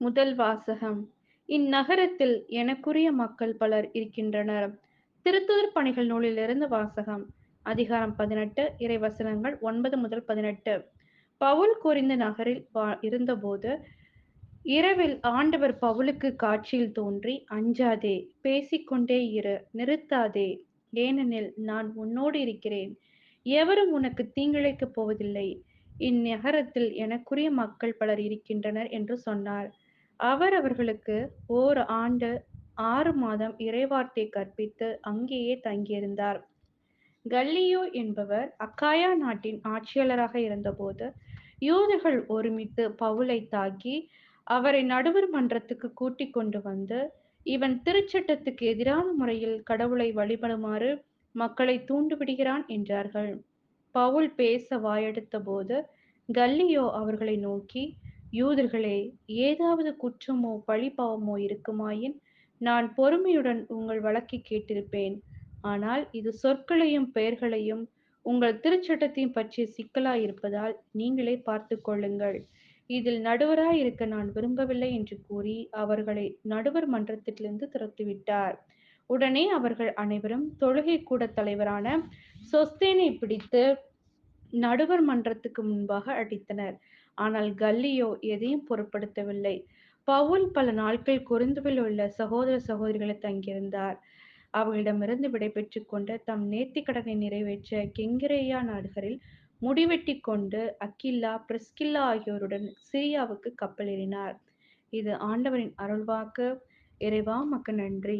முதல் வாசகம் இந்நகரத்தில் எனக்குரிய மக்கள் பலர் இருக்கின்றனர். திருத்துதர் பணிகள் நூலிலிருந்து வாசகம் அதிகாரம் பதினெட்டு இறைவசனங்கள் ஒன்பது முதல் பதினெட்டு. பவுல் குறிந்த நகரில் இருந்தபோது இரவில் ஆண்டவர் பவுலுக்கு காட்சியில் தோன்றி அஞ்சாதே பேசிக்கொண்டே இரு நிறுத்தாதே ஏனெனில் நான் உன்னோடு இருக்கிறேன் எவரும் உனக்கு தீங்கிழைக்கப் போவதில்லை இந்நகரத்தில் எனக்குரிய மக்கள் பலர் இருக்கின்றனர் என்று சொன்னார். அவர் அவர்களுக்கு ஓர் ஆண்டு ஆறு மாதம் இறைவார்த்தை கற்பித்து அங்கேயே தங்கியிருந்தார். கல்லியோ என்பவர் அக்காயா நாட்டின் ஆட்சியாளராக இருந்தபோது யூதர்கள் ஒருமித்து பவுலை தாக்கி அவரை நடுவர் மன்றத்துக்கு கூட்டிக் கொண்டு வந்து இவன் திருச்சட்டத்துக்கு எதிரான முறையில் கடவுளை வழிபடுமாறு மக்களை தூண்டிவிடுகிறான் என்றார்கள். பவுல் பேச வாயெடுத்த போது கல்லியோ அவர்களை நோக்கி யூதர்களே ஏதாவது குற்றமோ பழிபாவமோ இருக்குமாயின் நான் பொறுமையுடன் உங்கள் வழக்கை கேட்டிருப்பேன். ஆனால் இது சொற்களையும் பெயர்களையும் உங்கள் திருச்சட்டத்தையும் பற்றிய சிக்கலாயிருப்பதால் நீங்களே பார்த்து கொள்ளுங்கள். இதில் நடுவராயிருக்க நான் விரும்பவில்லை என்று கூறி அவர்களை நடுவர் மன்றத்திலிருந்து துரத்துவிட்டார் உடனே அவர்கள் அனைவரும் தொழுகை கூட தலைவரான சொஸ்தேனை பிடித்து நடுவர் மன்றத்துக்கு முன்பாக அடித்தனர். ஆனால் கல்லியோ எதையும் பொருட்படுத்தவில்லை. பவுல் பல நாட்கள் கொரிந்துவில் உள்ள சகோதர சகோதரிகளை தங்கியிருந்தார். அவர்களிடமிருந்து விடைபெற்று கொண்டு தம் நேர்த்திக்கடனை நிறைவேற்ற கெங்கிரேயா நாடுகளில் முடிவெட்டி கொண்டு அக்கில்லா பிரிஸ்கில்லா ஆகியோருடன் சிரியாவுக்கு கப்பல் ஏறினார். இது ஆண்டவரின் அருள்வாக்கு. இறைவா உமக்கு நன்றி.